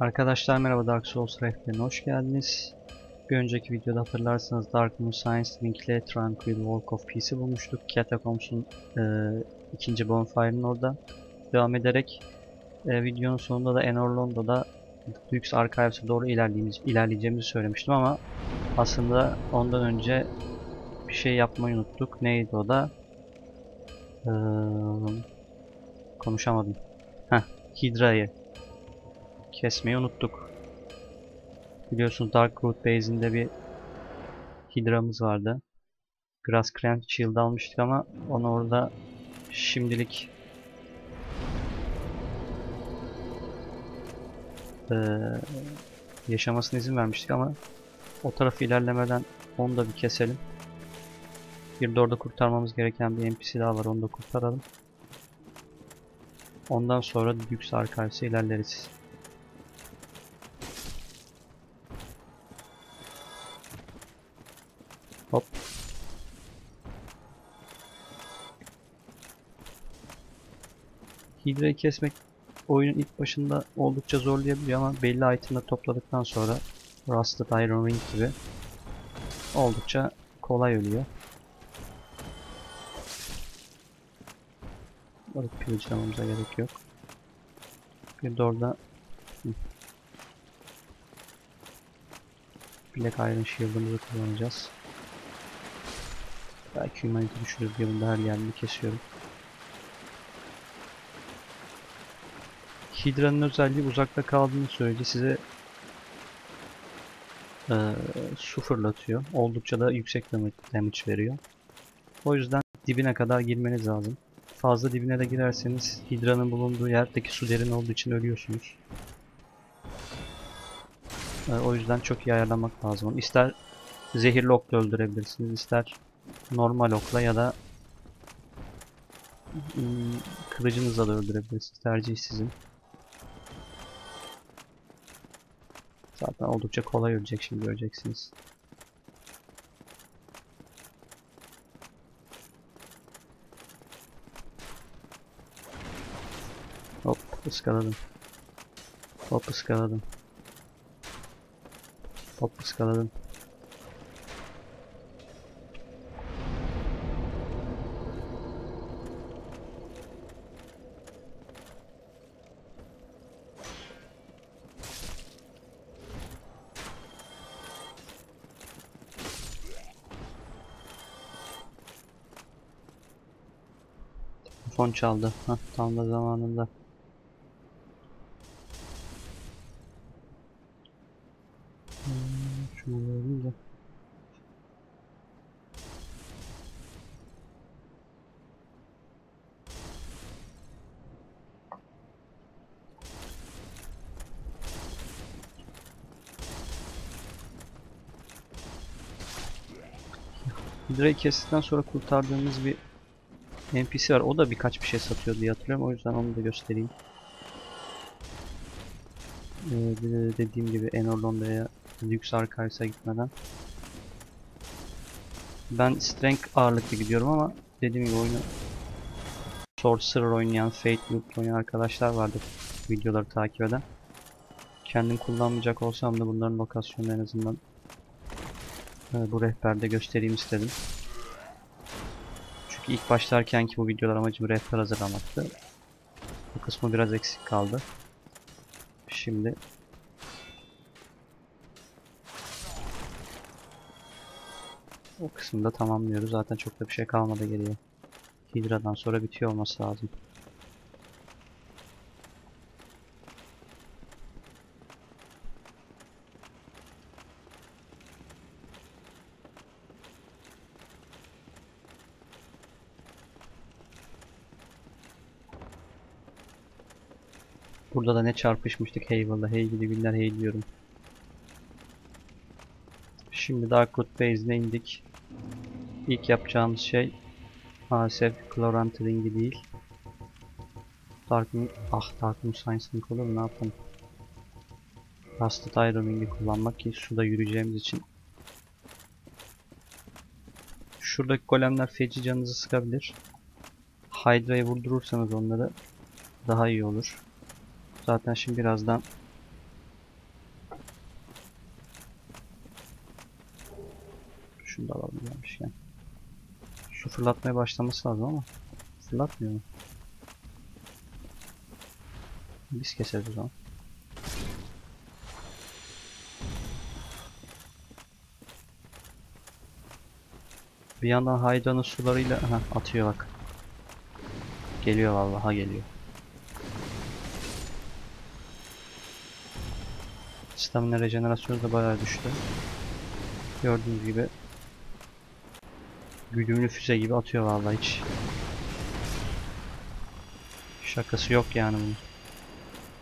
Arkadaşlar merhaba Dark Souls rehberine hoş geldiniz. Bir önceki videoda hatırlarsanız Dark Moon Science Link ile Tranquil Walk of Peace'i bulmuştuk. Catacombs'un e, ikinci bonfire'ın orada. Devam ederek e, videonun sonunda da Enor Londo'da Dukes Archives'a doğru ilerleyeceğimizi, ilerleyeceğimizi söylemiştim ama aslında ondan önce bir şey yapmayı unuttuk. Neydi o da? Ee, konuşamadım. Heh, Hydra'yı kesmeyi unuttuk. Biliyorsunuz Darkroot Base'inde bir Hydra'mız vardı. Grass Cramp Shield almıştık ama onu orada şimdilik ee, yaşamasına izin vermiştik ama o tarafı ilerlemeden onu da bir keselim. Bir de orada kurtarmamız gereken bir NPC daha var onu da kurtaralım. Ondan sonra Dukes Archives'e ilerleriz. Hop. Hydra'yı kesmek oyunun ilk başında oldukça zorlayabiliyor ama belli itemleri topladıktan sonra Rusted Iron Ring gibi oldukça kolay ölüyor. Balık pirinçlememize gerek yok. Bir de orada. Black Iron Shield'ımızı kullanacağız. Belki humanity düşürür diye bunu da her yerini kesiyorum. Hydra'nın özelliği uzakta kaldığınız sürece size e, su fırlatıyor. Oldukça da yüksek damage, veriyor. O yüzden dibine kadar girmeniz lazım. Fazla dibine de girerseniz Hydra'nın bulunduğu yerdeki su derin olduğu için ölüyorsunuz. E, o yüzden çok iyi ayarlamak lazım. İster zehirli okla öldürebilirsiniz, ister normal okla ya da hmm, kılıcınızla da öldürebilirsiniz. Tercih sizin. Zaten oldukça kolay ölecek şimdi göreceksiniz. Hop ıskaladım. Hop ıskaladım. Hop ıskaladım. Telefon çaldı. Hah, tam da zamanında. Hmm, Şunu vereyim de. Kestikten sonra kurtardığımız bir NPC var. O da birkaç bir şey satıyor diye hatırlıyorum. O yüzden onu da göstereyim. Ee, dediğim gibi Enorlonda'ya Lux Archives'a gitmeden. Ben Strength ağırlıklı gidiyorum ama dediğim gibi oyunu Sorcerer oynayan, Fate Loop oynayan arkadaşlar vardı videoları takip eden. Kendim kullanmayacak olsam da bunların lokasyonunu en azından e, bu rehberde göstereyim istedim. Çünkü ilk başlarken ki bu videolar amacım rehber hazırlamaktı. Bu kısmı biraz eksik kaldı. Şimdi o kısmı da tamamlıyoruz. Zaten çok da bir şey kalmadı geriye. Hydra'dan sonra bitiyor olması lazım. Burada da ne çarpışmıştık Havel'da. Hey gidi günler hey diyorum. Şimdi Darkwood Base'ine indik. İlk yapacağımız şey maalesef Chlorant Ring'i değil. Dark ah Dark Moon Science Ring olur ne yapalım. Rusted Iron Ring'i kullanmak ki suda yürüyeceğimiz için. Şuradaki golemler feci canınızı sıkabilir. Hydra'yı vurdurursanız onları daha iyi olur. Zaten şimdi birazdan şunu da alalım gelmişken. Su fırlatmaya başlaması lazım ama fırlatmıyor mu? Biz keseriz o zaman. Bir yandan Hayda'nın sularıyla Aha, atıyor bak. Geliyor vallahi geliyor. Stamina rejenerasyonu da bayağı düştü. Gördüğünüz gibi güdümlü füze gibi atıyor vallahi hiç. Şakası yok yani bunun.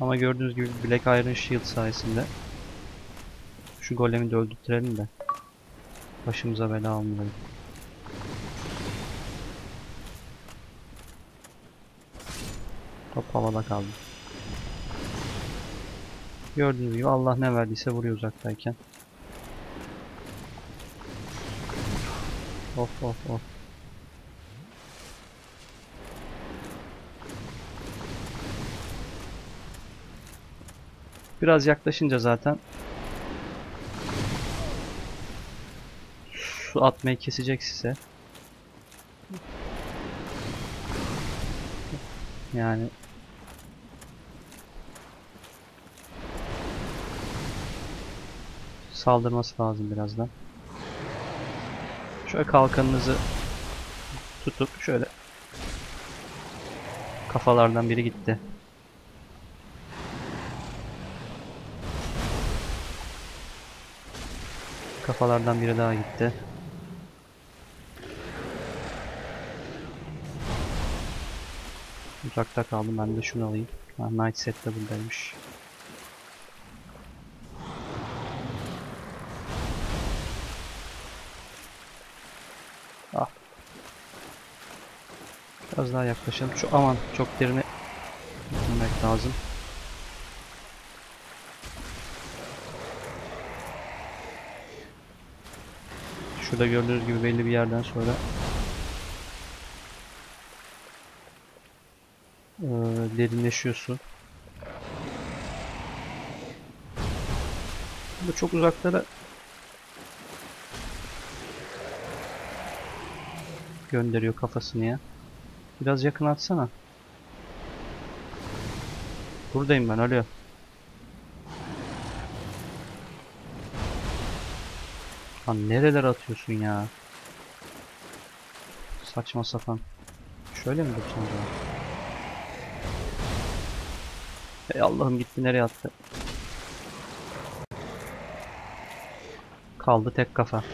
Ama gördüğünüz gibi Black Iron Shield sayesinde şu golemi de öldürtürelim de başımıza bela almayalım. Top havada kaldı. Gördüğünüz gibi Allah ne verdiyse vuruyor uzaktayken. Of of of. Biraz yaklaşınca zaten su atmayı kesecek size. Yani saldırması lazım birazdan. Şöyle kalkanınızı tutup şöyle kafalardan biri gitti. Kafalardan biri daha gitti. Uzakta kaldım. Ben de şunu alayım. Ha, Night set de buradaymış. Biraz daha yaklaşalım. Şu aman çok derine gitmemek lazım. Şurada gördüğünüz gibi belli bir yerden sonra eee, derinleşiyorsun. Bu çok uzaklara gönderiyor kafasını ya. Biraz yakın atsana. Buradayım ben alo. Lan nereler atıyorsun ya? Saçma sapan. Şöyle mi duracağım acaba? Ey Allah'ım gitti nereye attı? Kaldı tek kafa.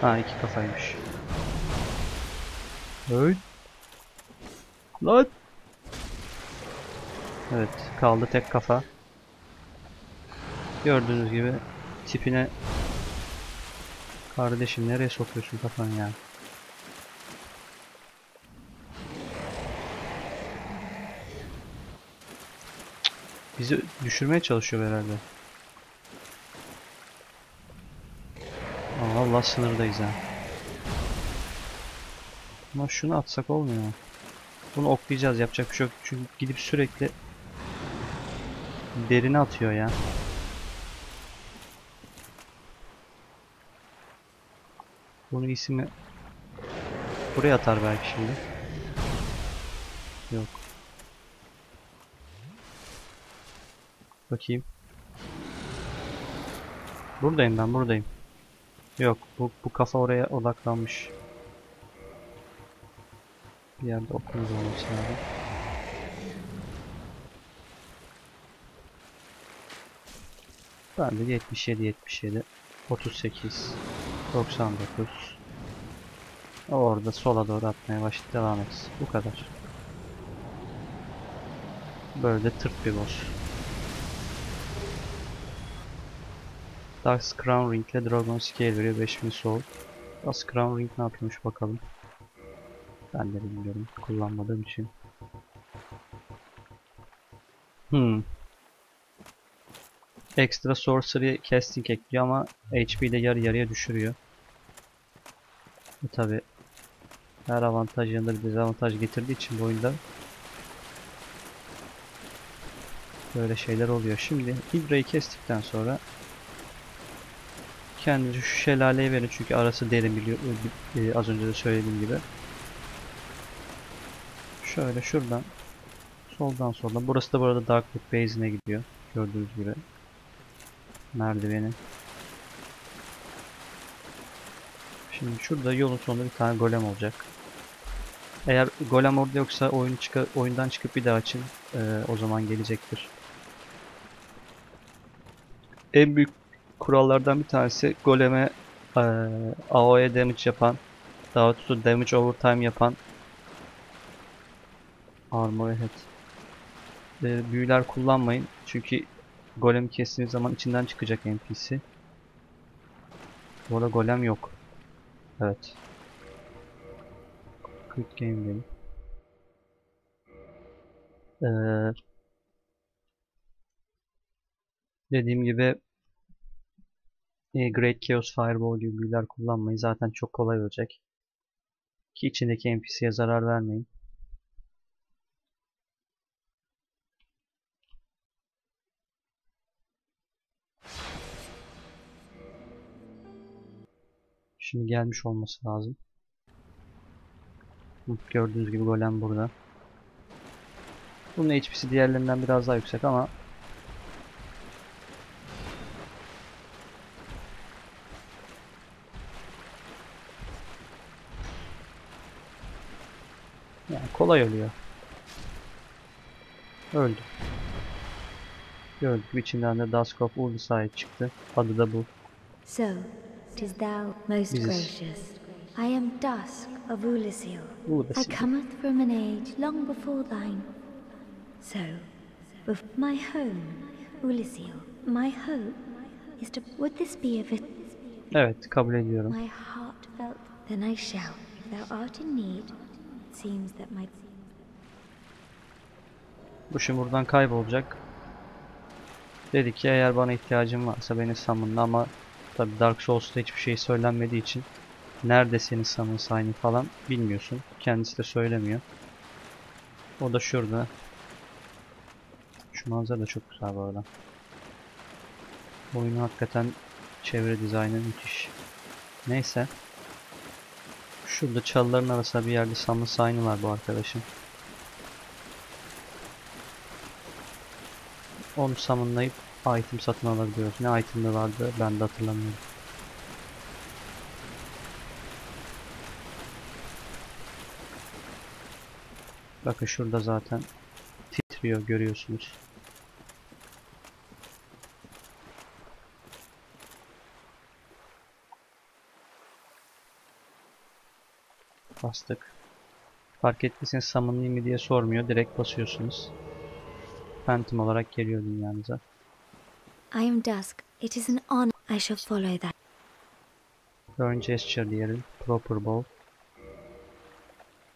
Ha iki kafaymış. Öl. Lan. Evet kaldı tek kafa. Gördüğünüz gibi tipine Kardeşim nereye sokuyorsun kafanı ya? Bizi düşürmeye çalışıyor herhalde. Allah sınırdayız ha. Ama şunu atsak olmuyor. Bunu oklayacağız yapacak bir şey yok. Çünkü gidip sürekli derine atıyor ya. Bunun ismi buraya atar belki şimdi. Yok. Bakayım. Buradayım ben buradayım. Yok bu, bu kafa oraya odaklanmış. Bir yerde okumuz olması lazım. Ben de 77 77 38 99 Orada sola doğru atmaya başladı devam et. Bu kadar. Böyle tırt bir boss. Dax Crown Ring ile Dragon Scale veriyor 5000 soul. Dax Crown Ring ne yapıyormuş bakalım. Ben de bilmiyorum kullanmadığım için. Hmm. Extra Sorcery Casting ekliyor ama HP'de yarı yarıya düşürüyor. Bu tabi her avantaj yanında bir dezavantaj getirdiği için bu oyunda böyle şeyler oluyor. Şimdi Hydra'yı kestikten sonra Kendinize şu şelaleye verin çünkü arası derin biliyor e, az önce de söylediğim gibi. Şöyle şuradan soldan soldan. Burası da burada Darkwood Base'ine gidiyor. Gördüğünüz gibi. Merdiveni. Şimdi şurada yolun sonunda bir tane golem olacak. Eğer golem orada yoksa oyun çıka oyundan çıkıp bir daha açın. Ee, o zaman gelecektir. En büyük kurallardan bir tanesi goleme ee, AoE damage yapan daha doğrusu damage overtime yapan armor head ee, büyüler kullanmayın çünkü golem kestiğiniz zaman içinden çıkacak NPC. Bu arada golem yok. Evet. Quick game dedim. Ee, dediğim gibi e, Great Chaos Fireball gibi büyüler kullanmayın. Zaten çok kolay olacak. Ki içindeki NPC'ye zarar vermeyin. Şimdi gelmiş olması lazım. Gördüğünüz gibi golem burada. Bunun HP'si diğerlerinden biraz daha yüksek ama yani kolay oluyor. Öldü. Gördük içinden de Dusk of Uldisai çıktı. Adı da bu. So, tis thou, most Yes. gracious. I am Dusk of Ulasil. I cometh from an age long before thine. So, with my home, Ulasil, my hope is to. Would this be of it? Evet kabul ediyorum. My heart felt. Then I shall. If thou art in need, it seems that my. Bu şimdi buradan kaybolacak. Dedi ki eğer bana ihtiyacın varsa beni summonla ama tabi Dark Souls'ta hiçbir şey söylenmediği için nerede senin summon sign'in falan bilmiyorsun. Kendisi de söylemiyor. O da şurada. Şu manzara da çok güzel bu arada. Oyunu hakikaten çevre dizaynı müthiş. Neyse. Şurada çalıların arasında bir yerde summon sign'ı var bu arkadaşın. Onu summonlayıp item satın alabiliyoruz. Ne item'ı vardı ben de hatırlamıyorum. Bakın şurada zaten titriyor görüyorsunuz. Bastık. Fark ettiyseniz summonlayayım mı diye sormuyor. Direkt basıyorsunuz. Phantom olarak geliyor dünyanıza. I am Dusk. It is an honor. I shall follow that. Burn Gesture diyelim. Proper Bow.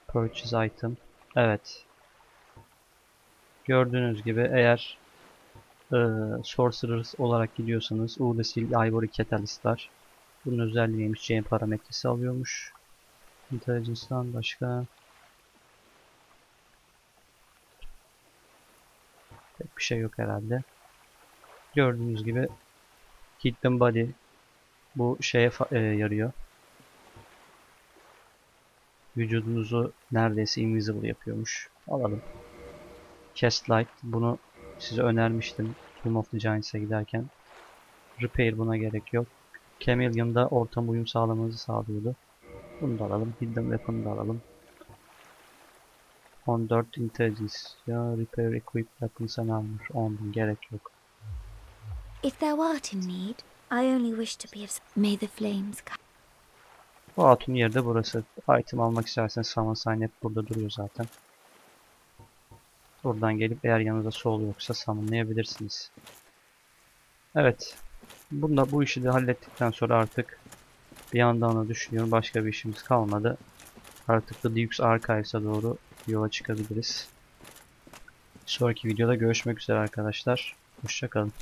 Purchase Item. Evet. Gördüğünüz gibi eğer e, Sorcerers olarak gidiyorsanız Urdesil Ivory Catalyst var. Bunun özelliği neymiş? Chain parametresi alıyormuş. Intelligence'dan başka pek bir şey yok herhalde. Gördüğünüz gibi Hidden Body bu şeye e, yarıyor. Vücudunuzu neredeyse invisible yapıyormuş. Alalım. Cast Light bunu size önermiştim. Tomb of the Giants'a giderken. Repair buna gerek yok. Chameleon da ortam uyum sağlamanızı sağlıyordu. Bunu da alalım. Hidden Weapon'ı da alalım. 14 Intelligence. Ya Repair Equip Weapons and Armor. 10 gerek yok. If thou art in need, I only wish to be of. May the flames come. Bu hatun yeri de burası. Item almak isterseniz Summon Sign hep burada duruyor zaten. Buradan gelip eğer yanınızda sol yoksa summonlayabilirsiniz. Evet. Bunda bu işi de hallettikten sonra artık bir yandan da düşünüyorum başka bir işimiz kalmadı. Artık da Dukes Archives'a doğru yola çıkabiliriz. Bir sonraki videoda görüşmek üzere arkadaşlar. Hoşçakalın.